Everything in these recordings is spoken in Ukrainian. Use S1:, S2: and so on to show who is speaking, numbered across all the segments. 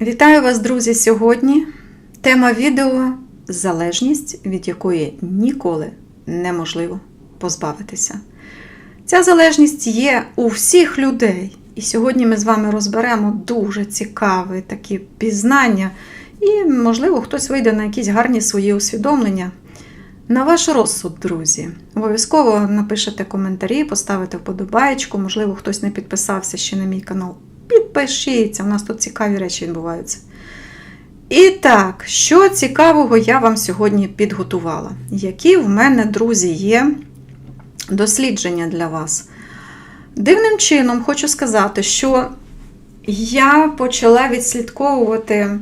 S1: Вітаю вас, друзі, сьогодні. Тема відео залежність, від якої ніколи неможливо позбавитися. Ця залежність є у всіх людей. І сьогодні ми з вами розберемо дуже цікаві такі пізнання, і, можливо, хтось вийде на якісь гарні свої усвідомлення. На ваш розсуд, друзі. Обов'язково напишете коментарі, поставите вподобаєчку, можливо, хтось не підписався ще на мій канал. Підпишіться, у нас тут цікаві речі відбуваються. І так, що цікавого я вам сьогодні підготувала? Які в мене, друзі, є дослідження для вас? Дивним чином хочу сказати, що я почала відслідковувати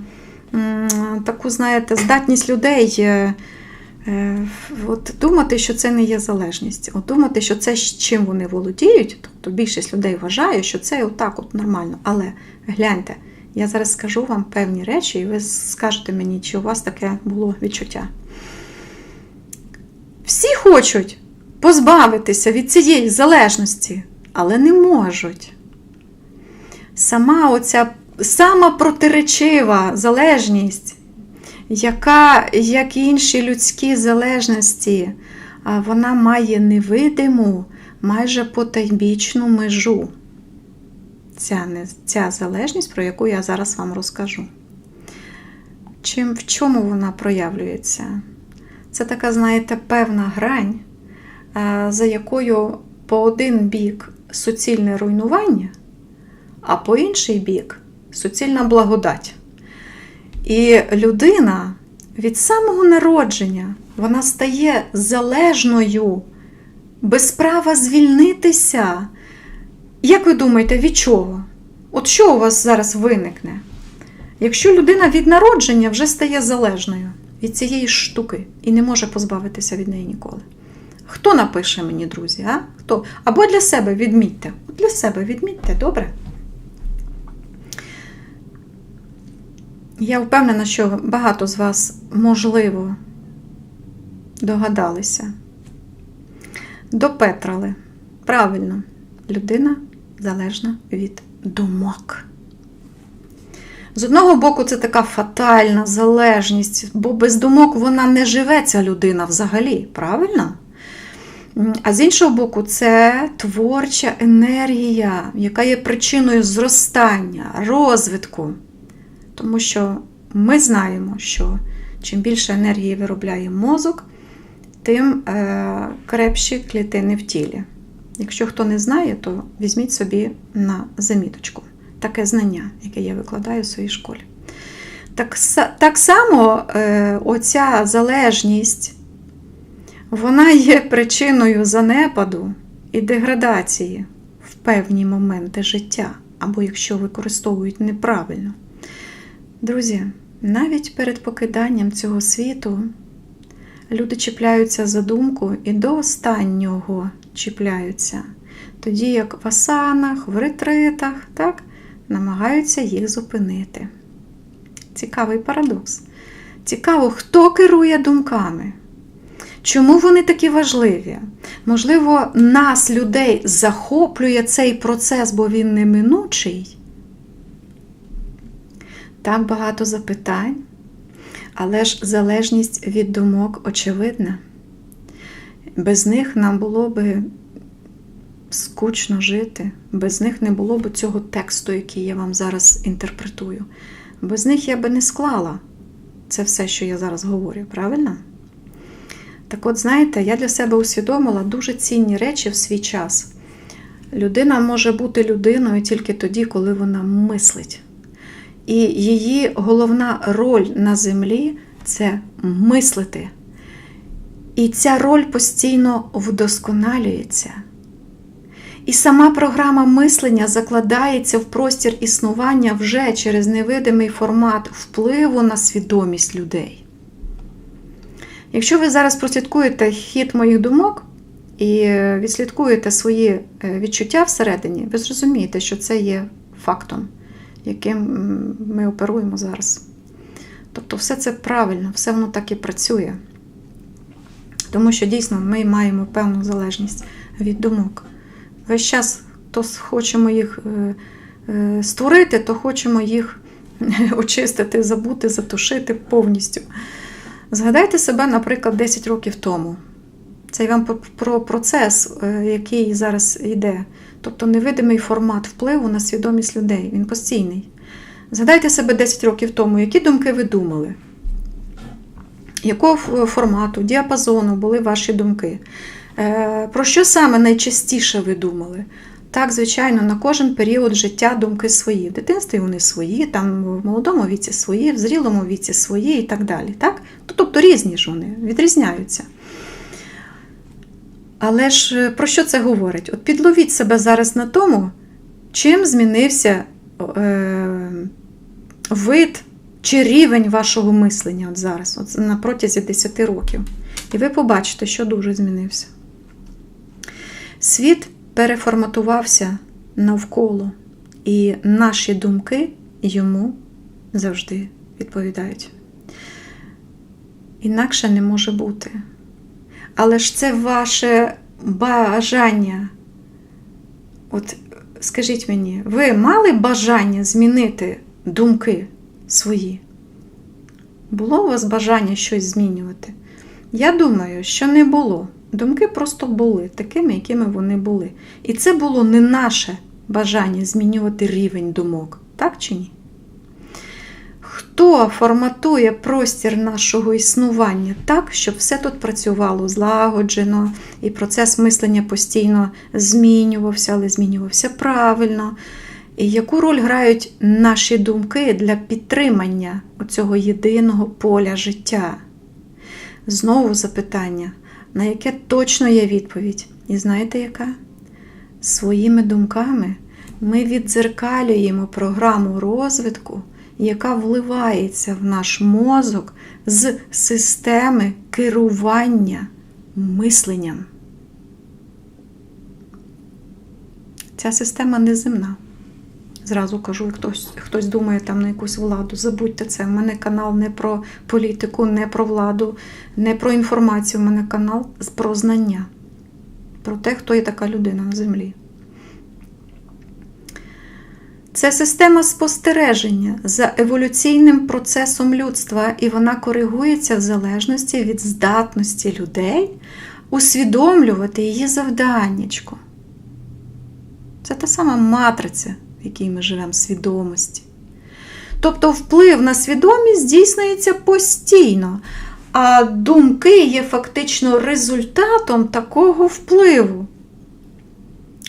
S1: таку, знаєте, здатність людей. Е, От думати, що це не є залежність, от думати, що це чим вони володіють, тобто більшість людей вважає, що це отак от нормально. Але гляньте, я зараз скажу вам певні речі, і ви скажете мені, чи у вас таке було відчуття. Всі хочуть позбавитися від цієї залежності, але не можуть. Сама оця сама протиречива залежність, яка, як і інші людські залежності, вона має невидиму, майже потайбічну межу. Ця, ця залежність, про яку я зараз вам розкажу. Чим, в чому вона проявлюється? Це така, знаєте, певна грань, е, за якою по один бік суцільне руйнування, а по інший бік суцільна благодать. І людина від самого народження вона стає залежною, без права звільнитися. Як ви думаєте, від чого? От що у вас зараз виникне? Якщо людина від народження вже стає залежною від цієї штуки і не може позбавитися від неї ніколи. Хто напише мені, друзі? а? Хто? Або для себе відмітьте. Для себе відмітьте, добре? Я впевнена, що багато з вас, можливо, догадалися. Допетрали. Правильно, людина залежна від думок. З одного боку, це така фатальна залежність, бо без думок вона не живе, ця людина взагалі, правильно? А з іншого боку, це творча енергія, яка є причиною зростання, розвитку. Тому що ми знаємо, що чим більше енергії виробляє мозок, тим е, крепші клітини в тілі. Якщо хто не знає, то візьміть собі на заміточку таке знання, яке я викладаю в своїй школі. Так, так само е, оця залежність, вона є причиною занепаду і деградації в певні моменти життя, або якщо використовують неправильно. Друзі, навіть перед покиданням цього світу люди чіпляються за думку і до останнього чіпляються, тоді як в асанах, в ретритах, так, намагаються їх зупинити. Цікавий парадокс. Цікаво, хто керує думками? Чому вони такі важливі? Можливо, нас, людей, захоплює цей процес, бо він неминучий. Так багато запитань, але ж залежність від думок очевидна. Без них нам було би скучно жити, без них не було б цього тексту, який я вам зараз інтерпретую. Без них я би не склала це все, що я зараз говорю, правильно? Так от, знаєте, я для себе усвідомила дуже цінні речі в свій час. Людина може бути людиною тільки тоді, коли вона мислить. І її головна роль на землі це мислити. І ця роль постійно вдосконалюється. І сама програма мислення закладається в простір існування вже через невидимий формат впливу на свідомість людей. Якщо ви зараз прослідкуєте хід моїх думок і відслідкуєте свої е, відчуття всередині, ви зрозумієте, що це є фактом, яким ми оперуємо зараз. Тобто, все це правильно, все воно так і працює. Тому що дійсно ми маємо певну залежність від думок. Весь час то хочемо їх е, е, створити, то хочемо їх очистити, забути, затушити повністю. Згадайте себе, наприклад, 10 років тому. Це я вам про- про процес, е, який зараз йде. Тобто невидимий формат впливу на свідомість людей. Він постійний. Згадайте себе 10 років тому, які думки ви думали? Якого формату, діапазону були ваші думки? Е, Про що саме найчастіше ви думали? Так, звичайно, на кожен період життя думки свої. В дитинстві вони свої, там в молодому віці свої, в зрілому віці свої і так далі. Так? Тобто різні ж вони, відрізняються. Але ж е, про що це говорить? От підловіть себе зараз на тому, чим змінився е, вид чи рівень вашого мислення от зараз, от на протязі 10 років. І ви побачите, що дуже змінився. Світ переформатувався навколо, і наші думки йому завжди відповідають. Інакше не може бути. Але ж це ваше бажання. От скажіть мені, ви мали бажання змінити думки свої? Було у вас бажання щось змінювати? Я думаю, що не було. Думки просто були такими, якими вони були. І це було не наше бажання змінювати рівень думок, так чи ні? Хто форматує простір нашого існування так, щоб все тут працювало злагоджено, і процес мислення постійно змінювався, але змінювався правильно. І яку роль грають наші думки для підтримання цього єдиного поля життя? Знову запитання, на яке точно є відповідь. І знаєте яка? Своїми думками ми віддзеркалюємо програму розвитку, яка вливається в наш мозок з системи керування мисленням. Ця система неземна. Зразу кажу, хтось, хтось думає там на якусь владу. Забудьте це. У мене канал не про політику, не про владу, не про інформацію. У мене канал про знання, про те, хто є така людина на землі. Це система спостереження за еволюційним процесом людства, і вона коригується в залежності від здатності людей усвідомлювати її завданнячко. Це та сама матриця, в якій ми живемо свідомості. Тобто вплив на свідомість здійснюється постійно, а думки є фактично результатом такого впливу.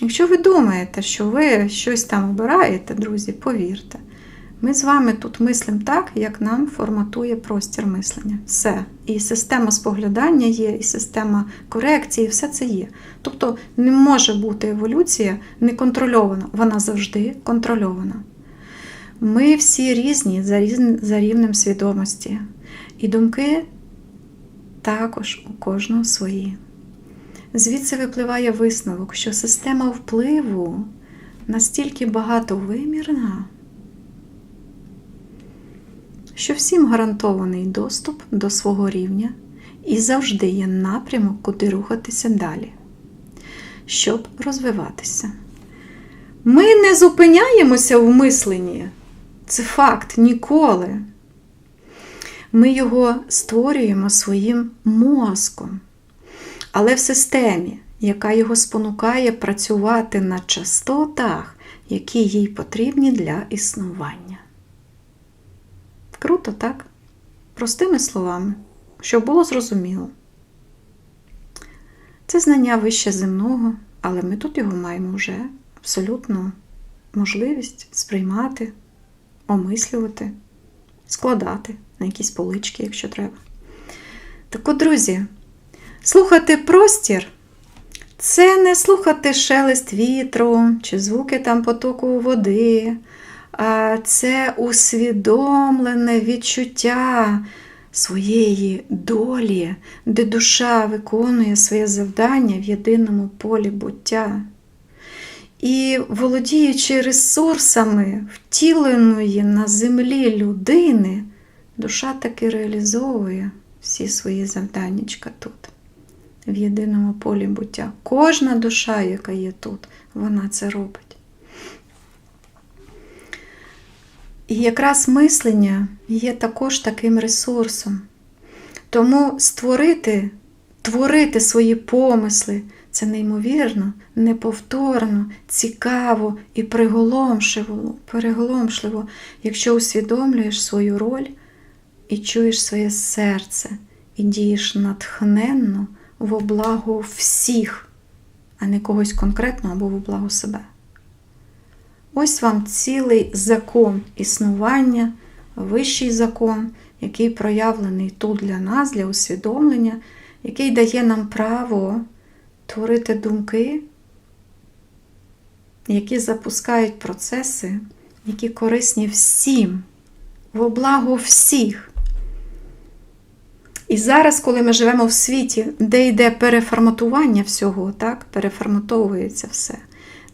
S1: Якщо ви думаєте, що ви щось там обираєте, друзі, повірте, ми з вами тут мислимо так, як нам форматує простір мислення. Все. І система споглядання є, і система корекції, все це є. Тобто не може бути еволюція неконтрольована, вона завжди контрольована. Ми всі різні за, різн... за рівнем свідомості. І думки також у кожного свої. Звідси випливає висновок, що система впливу настільки багатовимірна, що всім гарантований доступ до свого рівня і завжди є напрямок, куди рухатися далі, щоб розвиватися. Ми не зупиняємося в мисленні. Це факт ніколи. Ми його створюємо своїм мозком але в системі, яка його спонукає працювати на частотах, які їй потрібні для існування. Круто, так? Простими словами, щоб було зрозуміло. Це знання вище земного, але ми тут його маємо вже абсолютно можливість сприймати, омислювати, складати на якісь полички, якщо треба. Так от, друзі. Слухати простір це не слухати шелест вітру чи звуки там потоку води, а це усвідомлене відчуття своєї долі, де душа виконує своє завдання в єдиному полі буття. І володіючи ресурсами втіленої на землі людини, душа таки реалізовує всі свої завданнячка тут в єдиному полі буття. Кожна душа, яка є тут, вона це робить. І якраз мислення є також таким ресурсом. Тому створити, творити свої помисли це неймовірно, неповторно, цікаво і приголомшливо, приголомшливо, якщо усвідомлюєш свою роль і чуєш своє серце, і дієш натхненно во благо всіх, а не когось конкретного або во благо себе. Ось вам цілий закон існування, вищий закон, який проявлений тут для нас, для усвідомлення, який дає нам право творити думки, які запускають процеси, які корисні всім, во благо всіх. І зараз, коли ми живемо в світі, де йде переформатування всього, так, переформатовується все,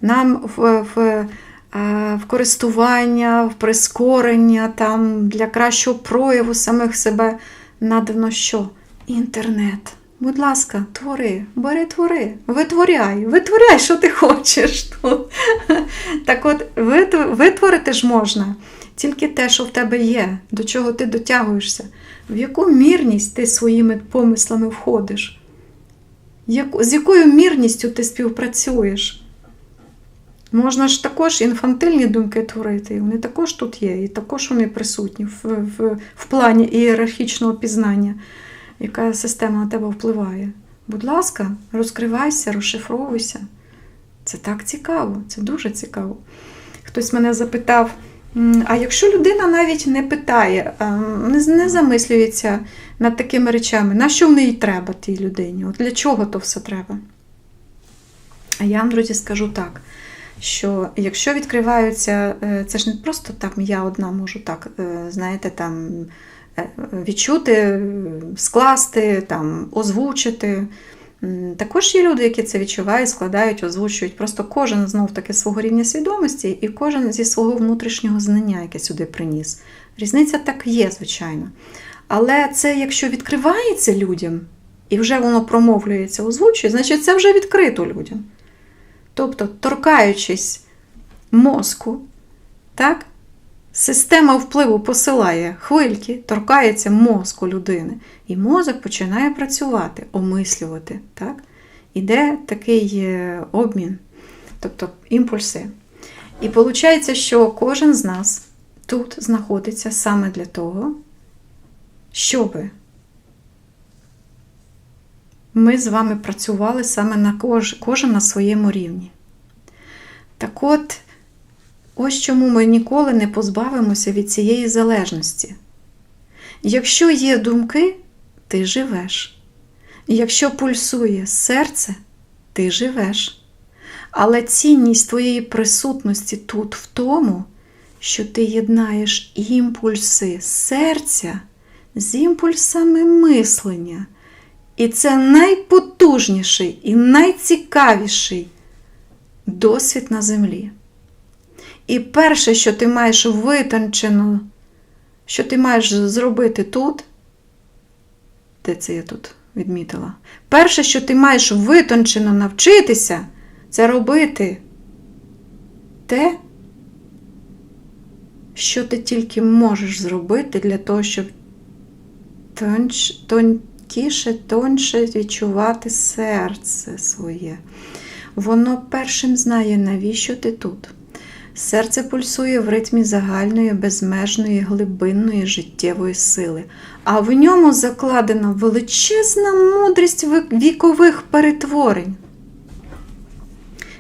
S1: нам в, в в користування, в прискорення, там, для кращого прояву самих себе надано що? Інтернет. Будь ласка, твори, бери твори, витворяй, витворяй, що ти хочеш. Так от, витворити ж можна тільки те, що в тебе є, до чого ти дотягуєшся, в яку мірність ти своїми помислами входиш, з якою мірністю ти співпрацюєш. Можна ж також інфантильні думки творити, вони також тут є, і також вони присутні в, в, в плані ієрархічного пізнання, яка система на тебе впливає. Будь ласка, розкривайся, розшифровуйся. Це так цікаво, це дуже цікаво. Хтось мене запитав: а якщо людина навіть не питає, не замислюється над такими речами, на що в неї треба тій людині? От Для чого то все треба? А я вам, друзі, скажу так що якщо відкриваються, е, це ж не просто так, я одна можу так, е, знаєте, там е, відчути, скласти, там, озвучити. Також є люди, які це відчувають, складають, озвучують. Просто кожен знов таки свого рівня свідомості і кожен зі свого внутрішнього знання, яке сюди приніс. Різниця так є, звичайно. Але це, якщо відкривається людям, і вже воно промовлюється, озвучує, значить це вже відкрито людям. Тобто, торкаючись мозку, так, система впливу посилає хвильки, торкається мозку людини. І мозок починає працювати, омислювати. так. Іде такий е, обмін, тобто імпульси. І виходить, що кожен з нас тут знаходиться саме для того, щоби ми з вами працювали саме на кож, кожен на своєму рівні. Так от, ось чому ми ніколи не позбавимося від цієї залежності. Якщо є думки, ти живеш. Якщо пульсує серце, ти живеш. Але цінність твоєї присутності тут в тому, що ти єднаєш імпульси серця з імпульсами мислення. І це найпотужніший і найцікавіший досвід на землі. І перше, що ти маєш витончено, що ти маєш зробити тут, де це я тут відмітила? Перше, що ти маєш витончено навчитися, це робити те, що ти тільки можеш зробити для того, щоб тонч, тонь, чіткіше, тоньше відчувати серце своє. Воно першим знає, навіщо ти тут. Серце пульсує в ритмі загальної, безмежної, глибинної життєвої сили, а в ньому закладена величезна мудрість вікових перетворень.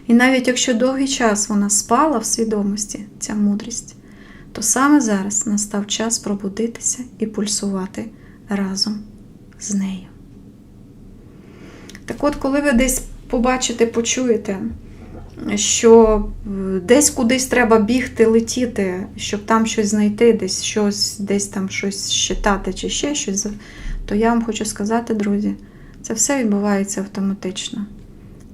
S1: І навіть якщо довгий час вона спала в свідомості, ця мудрість, то саме зараз настав час пробудитися і пульсувати разом з нею. Так от, коли ви десь побачите, почуєте, що десь кудись треба бігти, летіти, щоб там щось знайти, десь щось, десь там щось щитати чи ще щось, то я вам хочу сказати, друзі, це все відбувається автоматично.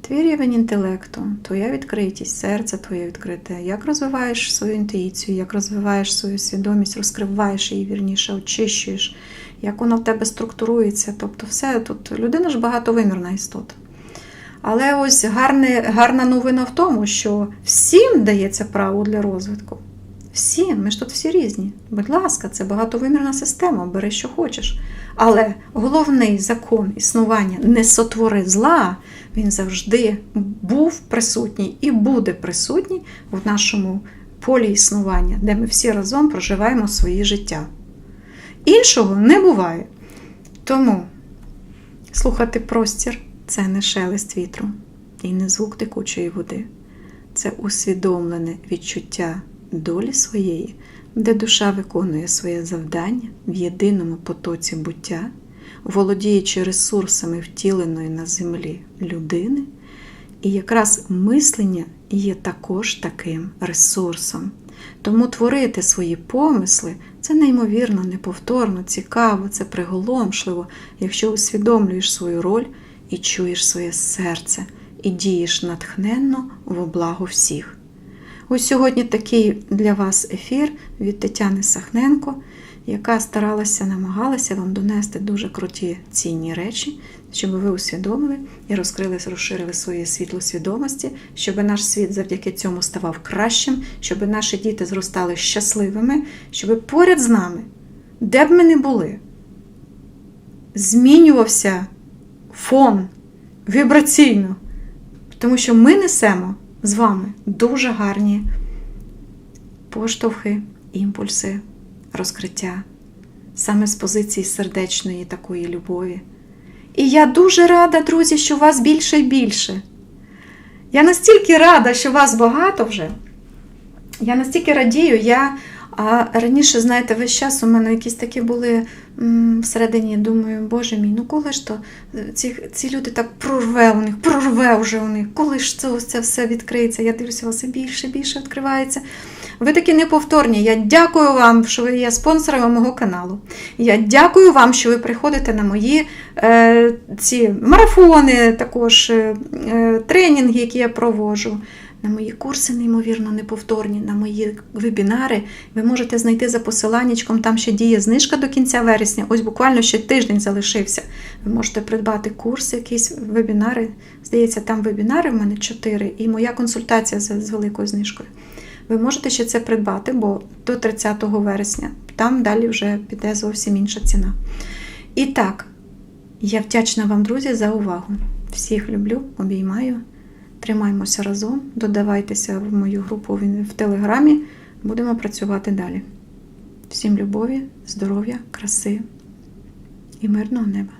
S1: Твій рівень інтелекту, твоя відкритість, серце твоє відкрите, як розвиваєш свою інтуїцію, як розвиваєш свою свідомість, розкриваєш її вірніше, очищуєш, як вона в тебе структурується. Тобто, все тут людина ж багатовимірна істота. Але ось гарне, гарна новина в тому, що всім дається право для розвитку. Всі, ми ж тут всі різні. Будь ласка, це багатовимірна система, бери, що хочеш. Але головний закон існування не сотвори зла, він завжди був присутній і буде присутній в нашому полі існування, де ми всі разом проживаємо свої життя. Іншого не буває. Тому слухати простір це не шелест вітру і не звук текучої води. Це усвідомлене відчуття долі своєї, де душа виконує своє завдання в єдиному потоці буття, володіючи ресурсами втіленої на землі людини, і якраз мислення є також таким ресурсом. Тому творити свої помисли це неймовірно, неповторно, цікаво, це приголомшливо, якщо усвідомлюєш свою роль і чуєш своє серце, і дієш натхненно во благо всіх. Ось сьогодні такий для вас ефір від Тетяни Сахненко, яка старалася, намагалася вам донести дуже круті цінні речі, щоб ви усвідомили і розкрили, розширили своє світло свідомості, щоб наш світ завдяки цьому ставав кращим, щоб наші діти зростали щасливими, щоб поряд з нами, де б ми не були, змінювався фон вібраційно, тому що ми несемо з вами дуже гарні поштовхи, імпульси, розкриття, саме з позиції сердечної такої любові. І я дуже рада, друзі, що вас більше і більше. Я настільки рада, що вас багато вже. Я настільки радію, я а раніше, знаєте, весь час у мене якісь такі були м, всередині, думаю, боже мій, ну коли ж то ці, ці люди так прорве у них, прорве вже у них, коли ж це, ось це все відкриється? Я дивлюся, у вас і більше, більше відкривається. Ви такі неповторні. Я дякую вам, що ви є спонсорами мого каналу. Я дякую вам, що ви приходите на мої е, ці марафони, також е, е, тренінги, які я проводжу. На мої курси, неймовірно, неповторні, на мої вебінари. Ви можете знайти за посиланнячком, там ще діє знижка до кінця вересня. Ось буквально ще тиждень залишився. Ви можете придбати курс, якісь вебінари. Здається, там вебінари в мене 4 і моя консультація з, великою знижкою. Ви можете ще це придбати, бо до 30 вересня там далі вже піде зовсім інша ціна. І так, я вдячна вам, друзі, за увагу. Всіх люблю, обіймаю. Тримаймося разом, додавайтеся в мою групу в Телеграмі. Будемо працювати далі. Всім любові, здоров'я, краси і мирного неба!